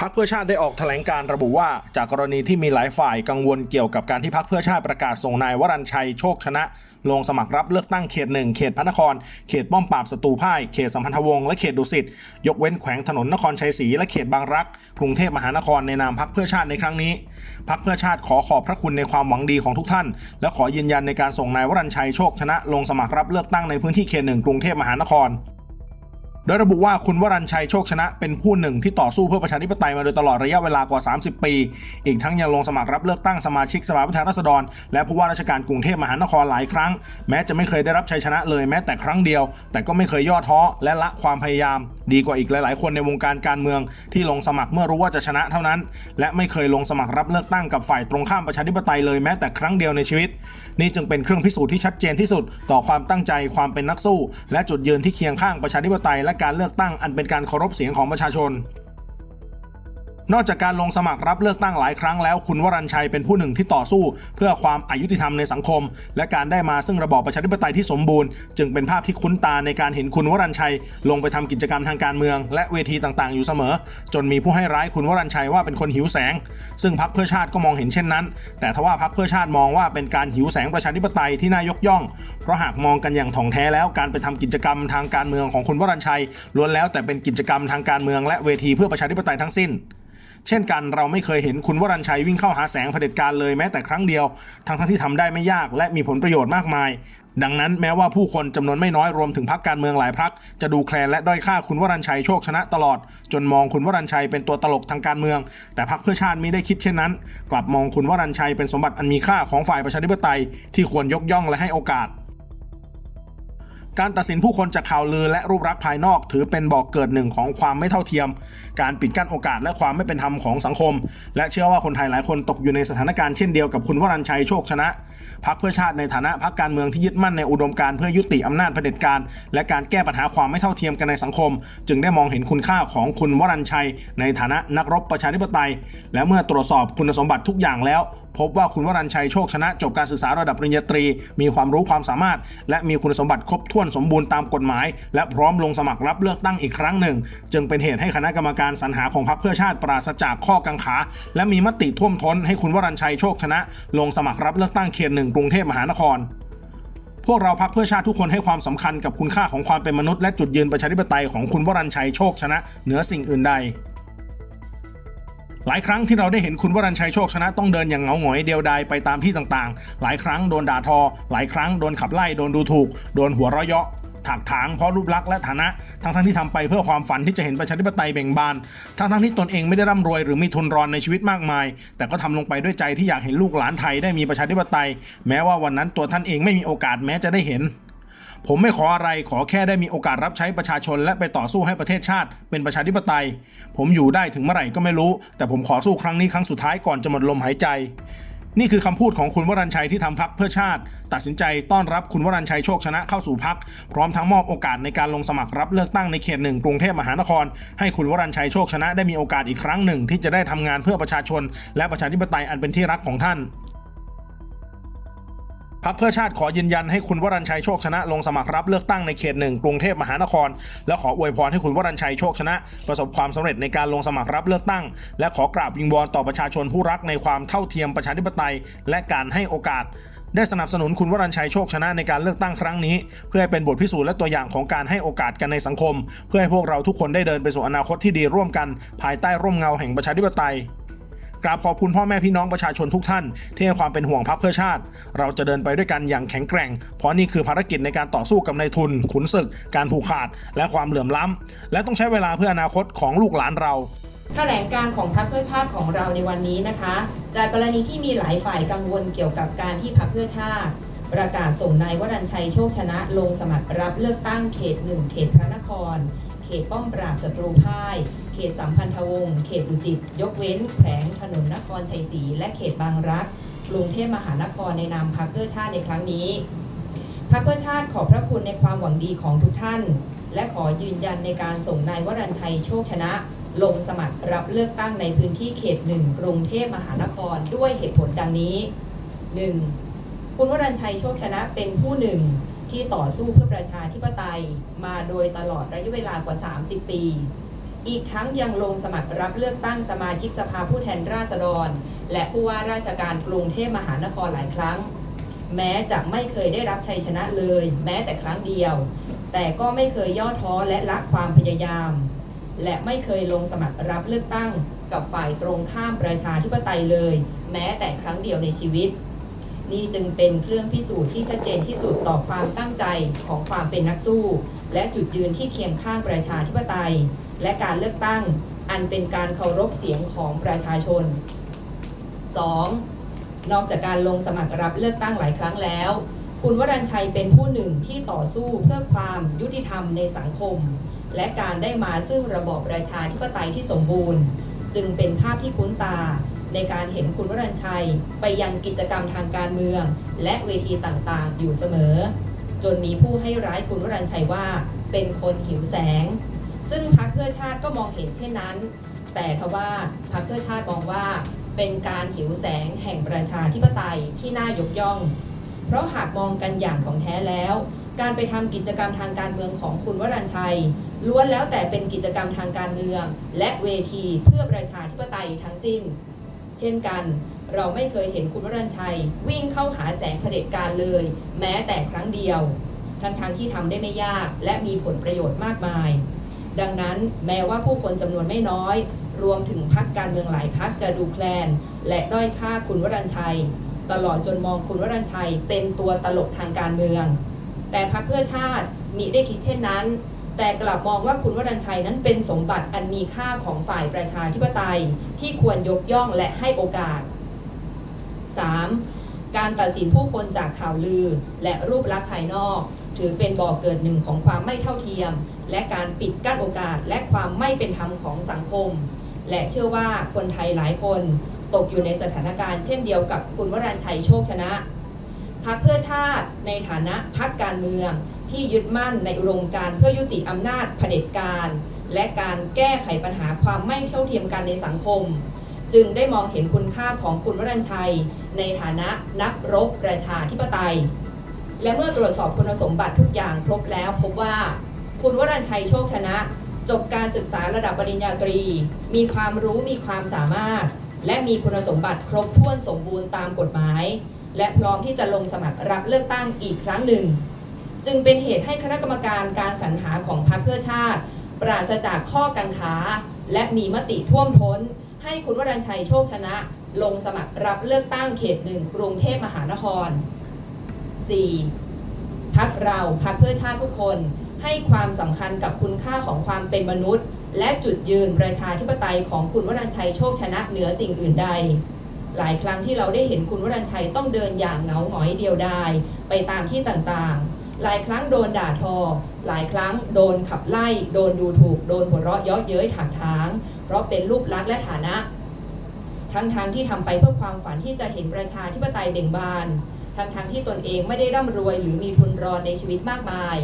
พักเพื่อชาติได้ออกแถลงการระบุว่า จากกรณีที่มีหลายฝ่ายกังวลเกี่ยวกับการที่พักเพื่อชาติประกาศส่งนายวรัญชัยโชคชนะ ลงสมัครรับเลือกตั้งเขตหนึ่งเขตพระนคร เขตป้อมปราบศัตรูพ่าย เขตสัมพันธวงศ์และเขตดุสิตยกเว้นแขวงถนนนครชัยศรีและเขตบางรัก กรุงเทพมหานครในนามพักเพื่อชาติในครั้งนี้พักเพื่อชาติขอขอบพระคุณในความหวังดีของทุกท่าน และขอยืนยันในการส่งนายวรัญชัยโชคชนะ ลงสมัครรับเลือกตั้งในพื้นที่เขตหนึ่งกรุงเทพมหานคร โดยระบุว่าคุณวรัญชัยโชคชนะเป็นผู้หนึ่งที่ต่อสู้เพื่อประชาธิปไตยมาโดยตลอดระยะเวลากว่า 30 ปี อีกทั้งยังลงสมัครรับเลือกตั้งสมาชิกสภาผู้แทนราษฎร และผู้ว่าราชการกรุงเทพมหานครหลายครั้ง แม้จะไม่เคยได้รับชัยชนะเลยแม้แต่ครั้งเดียว แต่ก็ไม่เคยย่อท้อและละความพยายาม ดีกว่าอีกหลาย ๆ คนในวงการการเมือง ที่ลงสมัครเมื่อรู้ว่าจะชนะเท่านั้น และไม่เคยลงสมัครรับเลือกตั้งกับฝ่ายตรงข้ามประชาธิปไตยเลยแม้แต่ครั้งเดียวในชีวิต นี่จึงเป็นเครื่องพิสูจน์ที่ชัดเจนที่สุด ต่อความตั้งใจความเป็นนักสู้ และจุดยืนที่เคียงข้างประชาธิปไตยและการเลือกตั้งอันเป็นการเคารพเสียงของประชาชน นอกจากการลงสมัครรับเลือกตั้งหลายครั้งแล้วคุณวรัญชัยเป็นผู้หนึ่งที่ต่อสู้ เพื่อความอายุติธรรมในสังคม และการได้มาซึ่งระบอบประชาธิปไตยที่สมบูรณ์ จึงเป็นภาพที่คุ้นตาในการเห็นคุณวรัญชัย ลงไปทำกิจกรรมทางการเมือง และเวทีต่างๆ อยู่เสมอ จนมีผู้ให้ร้ายคุณวรัญชัยว่าเป็นคนหิวแสง ซึ่งพรรคเพื่อชาติก็มองเห็นเช่นนั้น แต่ทว่าพรรคเพื่อชาติมองว่าเป็นการหิวแสงประชาธิปไตยที่น่ายกย่อง เพราะหากมองกันอย่างถ่องแท้แล้วการไปทำกิจกรรมทางการเมืองของคุณวรัญชัยล้วนแล้วแต่เป็นกิจกรรมทางการเมืองและเวทีเพื่อประชาธิปไตยทั้งสิ้น เช่นกันเราไม่เคยเห็นคุณวรัญชัยวิ่งเข้าหาแสงเผด็จการเลยแม้แต่ครั้งเดียว ทั้งทั้งที่ทำได้ไม่ยากและมีผลประโยชน์มากมาย ดังนั้นแม้ว่าผู้คนจำนวนไม่น้อยรวมถึงพรรคการเมืองหลายพรรคจะดูแคลนและด้อยค่าคุณวรัญชัยโชคชนะตลอด จนมองคุณวรัญชัยเป็นตัวตลกทางการเมือง แต่พรรคเพื่อชาติไมิได้คิดเช่นนั้น กลับมองคุณวรัญชัยเป็นสมบัติอันมีค่าของฝ่ายประชาธิปไตยที่ควรยกย่องและให้โอกาส การตัดสินผู้คนจากข่าวลือและรูปลักษณ์ภายนอก ถือเป็นบอกเกิดหนึ่งของความไม่เท่าเทียม การปิดกั้นโอกาสและความไม่เป็นธรรมของสังคม และเชื่อว่าคนไทยหลายคนตกอยู่ในสถานการณ์เช่นเดียวกับคุณวรัญชัยโชคชนะพักเพื่อชาติในฐานะพักการเมืองที่ยึดมั่นในอุดมการเพื่อยุติอำนาจเผด็จการ และการแก้ปัญหาความไม่เท่าเทียมกันในสังคม จึงได้มองเห็นคุณค่าของคุณวรัญชัย ในฐานะนักรบประชาธิปไตย และเมื่อตรวจสอบคุณสมบัติทุกอย่างแล้ว พบว่าคุณวรัญชัยโชคชนะจบการศึกษาระดับปริญญาตรี มีความรู้ความสามารถ และมีคุณสมบัติครบถ้วนสมบูรณ์ตามกฎหมาย และพร้อมลงสมัครรับเลือกตั้งอีกครั้งหนึ่ง จึงเป็นเหตุให้คณะกรรมการสรรหาของพรรคเพื่อชาติปราศจากข้อกังขา และมีมติท่วมท้นให้คุณวรัญชัยโชคชนะ ลงสมัครรับเลือกตั้งเขตหนึ่งกรุงเทพมหานครพวกเราพักเพื่อชาติทุกคนให้ความสำคัญกับคุณค่าของความเป็นมนุษย์และจุดยืนประชาธิปไตยของคุณวรัญชัยโชคชนะ เหนือสิ่งอื่นใด หลายครั้งที่เราได้เห็นคุณวรัญชัยโชคชนะต้องเดินอย่างเหงาหงอยเดียวดายไปตามที่ต่างๆ หลายครั้งโดนด่าทอ หลายครั้งโดนขับไล่โดนดูถูก โดนหัวเราะเยาะถากถางเพราะรูปลักษณ์และฐานะ ทั้งๆที่ทำไปเพื่อความฝันที่จะเห็นประชาธิปไตยเบ่งบาน ทั้งๆที่ตนเองไม่ได้ร่ำรวยหรือมีทุนรอนในชีวิตมากมาย แต่ก็ทำลงไปด้วยใจที่อยากเห็นลูกหลานไทยได้มีประชาธิปไตย แม้ว่าวันนั้นตัวท่านเองไม่มีโอกาสแม้จะได้เห็น ผมไม่ขออะไรขอแค่ได้มีโอกาสรับใช้ประชาชน และไปต่อสู้ให้ประเทศชาติ เป็นประชาธิปไตย ผมอยู่ได้ถึงเมื่อไหร่ก็ไม่รู้ แต่ผมขอสู้ครั้งนี้ครั้งสุดท้ายก่อนจะหมดลมหายใจนี่คือคำพูดของคุณวรัญชัยที่ทำพักเพื่อชาติ ตัดสินใจต้อนรับคุณวรัญชัยโชคชนะเข้าสู่พัก พร้อมทั้งมอบโอกาสในการลงสมัครรับเลือกตั้งในเขตหนึ่งกรุงเทพมหานคร ให้คุณวรัญชัยโชคชนะได้มีโอกาสอีกครั้งหนึ่ง ที่จะได้ทำงานเพื่อประชาชน และประชาธิปไตยอันเป็นที่รักของท่าน พักเพื่อชาติขอยืนยันให้คุณวรัญชัยโชคชนะลงสมัครรับเลือกตั้งในเขตหนึ่งกรุงเทพมหานคร และขออวยพรให้คุณวรัญชัยโชคชนะ ประสบความสำเร็จในการลงสมัครรับเลือกตั้ง และขอกราบวิงวอนต่อประชาชนผู้รักในความเท่าเทียมประชาธิปไตย และการให้โอกาสได้สนับสนุนคุณวรัญชัยโชคชนะในการเลือกตั้งครั้งนี้ เพื่อให้เป็นบทพิสูจน์และตัวอย่างของการให้โอกาสกันในสังคม เพื่อให้พวกเราทุกคนได้เดินไปสู่อนาคตที่ดีร่วมกัน ภายใต้ร่มเงาแห่งประชาธิปไตย กราบขอบคุณพ่อแม่พี่น้องประชาชนทุกท่าน ที่ให้ความเป็นห่วงพักเพื่อชาติ เราจะเดินไปด้วยกันอย่างแข็งแกร่ง เพราะนี่คือภารกิจในการต่อสู้กับนายทุน ขุนศึก การผูกขาด และความเหลื่อมล้ำและต้องใช้เวลาเพื่ออนาคตของลูกหลานเราแถลงการของพรรคเพื่อชาติของเราในวันนี้นะคะ จากกรณีที่มีหลายฝ่ายกังวลเกี่ยวกับการที่พรรคเพื่อชาติ ประกาศส่งนายวรัญชัยโชคชนะ ลงสมัครรับเลือกตั้งเขตหนึ่งเขตพระนคร เขตป้อมปราบศัตรูพ่าย เขตสัมพันธวงศ์ เขตดุสิต ยกเว้นแขวงถนนนครชัยศรี และเขตบางรัก กรุงเทพมหานครในนามพรรคเพื่อชาติในครั้งนี้ พรรคเพื่อชาติขอบพระคุณในความหวังดีของทุกท่าน และขอยืนยันในการส่งนายวรัญชัยโชคชนะ ลงสมัครรับเลือกตั้งในพื้นที่เขตหนึ่งกรุงเทพมหานครด้วยเหตุผลดังนี้ 1. คุณวรัญชัยโชคชนะเป็นผู้หนึ่ง ที่ต่อสู้เพื่อประชาธิปไตยมาโดยตลอดระยะเวลากว่า 30 ปี อีกทั้งยังลงสมัครรับเลือกตั้งสมาชิกสภาผู้แทนราษฎร และผู้ว่าราชการกรุงเทพมหานครหลายครั้ง แม้จะไม่เคยได้รับชัยชนะเลย แม้แต่ครั้งเดียว แต่ก็ไม่เคยย่อท้อและละความพยายาม และไม่เคยลงสมัครรับเลือกตั้งกับฝ่ายตรงข้ามประชาธิปไตยเลย แม้แต่ครั้งเดียวในชีวิต นี่จึงเป็นเครื่องพิสูจน์ที่ชัดเจนที่สุดต่อความตั้งใจของความเป็นนักสู้ และจุดยืนที่เคียงข้างประชาธิปไตย และการเลือกตั้งอันเป็นการเคารพเสียงของประชาชน 2. นอกจากการลงสมัครรับเลือกตั้งหลายครั้งแล้ว คุณวรัญชัยเป็นผู้หนึ่งที่ต่อสู้เพื่อความยุติธรรมในสังคม และการได้มาซึ่งระบอบประชาธิปไตยที่สมบูรณ์ จึงเป็นภาพที่คุ้นตา ในการเห็นคุณวรัญชัย ไปยังกิจกรรมทางการเมือง และเวทีต่างๆ อยู่เสมอ จนมีผู้ให้ร้ายคุณวรัญชัยว่า เป็นคนหิวแสง ซึ่งพรรคเพื่อชาติก็มองเห็นเช่นนั้น แต่ทว่าพรรคเพื่อชาติมองว่าเป็นการหิวแสงแห่งประชาธิปไตยที่น่ายกย่อง เพราะหากมองกันอย่างของแท้แล้ว การไปทำกิจกรรมทางการเมืองของคุณวรัญชัย ล้วนแล้วแต่เป็นกิจกรรมทางการเมือง และเวทีเพื่อประชาธิปไตยทั้งสิ้น เช่นกัน เราไม่เคยเห็นคุณวรัญชัย วิ่งเข้าหาแสงเผด็จการเลย แม้แต่ครั้งเดียว ทั้งๆทที่ทำได้ไม่ยากและมีผลประโยชน์มากมาย ดังนั้นแม้ว่าผู้คนจำนวนไม่น้อย รวมถึงพักการเมืองหลายพักจะดูแคลน และด้อยค่าคุณวรัญชัย ตลอดจนมองคุณวรัญชัยเป็นตัวตลกทางการเมือง แต่พักเพื่อชาติมิได้คิดเช่นนั้น แต่กลับมองว่าคุณวรัญชัยนั้นเป็นสมบัติอันมีค่าของฝ่ายประชาธิปไตยที่ควรยกย่องและให้โอกาส 3. การตัดสินผู้คนจากข่าวลือ และรูปลักษณ์ภายนอก ถือเป็นบ่อกเกิดหนึ่งของความไม่เท่าเทียม และการปิดกั้นโอกาสและความไม่เป็นธรรมของสังคม และเชื่อว่าคนไทยหลายคนตกอยู่ในสถานการณ์เช่นเดียวกับคุณวรัญชัยโชคชนะพักเพื่อชาติในฐานะพักการเมือง ที่ยึดมั่นในอุดมการเพื่อยุติอำนาจเผด็จการ และการแก้ไขปัญหาความไม่เท่าเทียมกันในสังคม จึงได้มองเห็นคุณค่าของคุณวรัญชัย ในฐานะนักรบประชาธิปไตย และเมื่อตรวจสอบคุณสมบัติทุกอย่างครบแล้วพบว่าคุณวรัญชัยโชคชนะ จบการศึกษาระดับปริญญาตรี มีความรู้มีความสามารถ และมีคุณสมบัติครบถ้วนสมบูรณ์ตามกฎหมาย และพร้อมที่จะลงสมัครรับเลือกตั้งอีกครั้งหนึ่ง จึงเป็นเหตุให้คณะกรรมการการสรรหาของพรรคเพื่อชาติ ปราศจากข้อกังขา และมีมติท่วมท้น ให้คุณวรัญชัยโชคชนะ ลงสมัครรับเลือกตั้งเขตหนึ่งกรุงเทพมหานคร 4. พักเราพักเพื่อชาติทุกคน ให้ความสำคัญกับคุณค่าของความเป็นมนุษย์ และจุดยืนประชาธิปไตยของคุณวรัญชัยโชคชนะเหนือสิ่งอื่นใดหลายครั้งที่เราได้เห็นคุณวรัญชัยต้องเดินอย่างเหงาหงอยเดียวดาย ไปตามที่ต่างๆ หลายครั้งโดนด่าทอ หลายครั้งโดนขับไล่ โดนดูถูก โดนหัวเราะเย้อเย้ยถากถาง เพราะเป็นรูปลักษณ์และฐานะ ทั้งๆทที่ทำไปเพื่อความฝันที่จะเห็นประชาธิปไตยเบ่งบาน ทั้งๆทที่ตนเองไม่ได้ร่ำรวยหรือมีทุนรอนในชีวิตมากมาย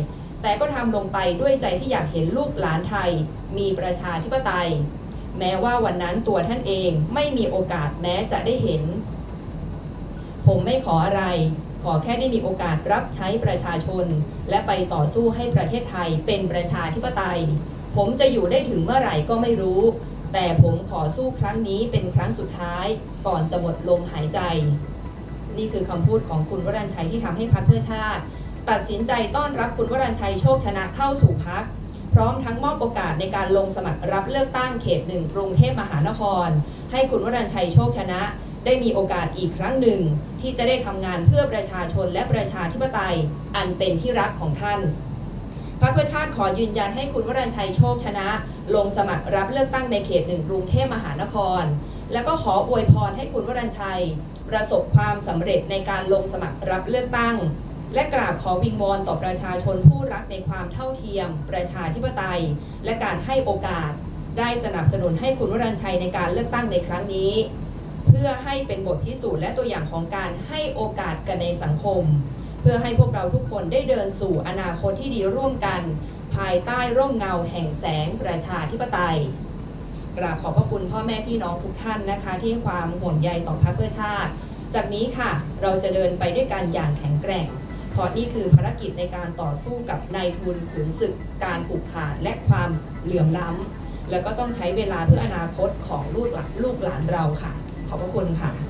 แต่ก็ทำลงไปด้วยใจที่อยากเห็นลูกหลานไทย มีประชาธิปไตย แม้ว่าวันนั้นตัวท่านเองไม่มีโอกาสแม้จะได้เห็น ผมไม่ขออะไร ขอแค่ได้มีโอกาสรับใช้ประชาชน และไปต่อสู้ให้ประเทศไทยเป็นประชาธิปไตย ผมจะอยู่ได้ถึงเมื่อไหร่ก็ไม่รู้ แต่ผมขอสู้ครั้งนี้เป็นครั้งสุดท้าย ก่อนจะหมดลมหายใจ นี่คือคำพูดของคุณวรัญชัยที่ทำให้พรรคเพื่อชาติ ตัดสินใจต้อนรับคุณวรัญชัยโชคชนะเข้าสู่พักพร้อมทั้งมอบโอกาสในการลงสมัครรับเลือกตั้งเขตหนึ่งกรุงเทพมหานคร ให้คุณวรัญชัยโชคชนะ ได้มีโอกาสอีกครั้งหนึ่ง ที่จะได้ทำงานเพื่อประชาชนและประชาธิปไตย อันเป็นที่รักของท่านพรรคเพื่อชาติขอยืนยันให้คุณวรัญชัยโชคชนะ ลงสมัครรับเลือกตั้งในเขตหนึ่งกรุงเทพมหานคร แล้วก็ขออวยพรให้คุณวรัญชัย ประสบความสำเร็จในการลงสมัครรับเลือกตั้ง และกราบขอวิงวอนต่อประชาชนผู้รักในความเท่าเทียม ประชาธิปไตย และการให้โอกาส ได้สนับสนุนให้คุณวรัญชัยในการเลือกตั้งในครั้งนี้ พื่อให้เป็นบทพิสูจน์และตัวอย่างของการให้โอกาสกันในสังคม เพื่อให้พวกเราทุกคนได้เดินสู่อนาคตที่ดีร่วมกัน ภายใต้ร่มเงาแห่งแสงประชาธิปไตยกราบขอบพระคุณพ่อแม่พี่น้องทุกท่านนะคะ ที่ให้ความห่วงใยต่อพรรคเพื่อชาติ จากนี้ค่ะเราจะเดินไปด้วยกันอย่างแข็งแกร่งเพราะนี่คือภารกิจในการต่อสู้กับนายทุนขุนศึก การผูกขาดและความเหลื่อมล้ำ แล้วก็ต้องใช้เวลาเพื่ออนาคตของลูกหลานลูกหลานเราค่ะ ขอบพระคุณค่ะ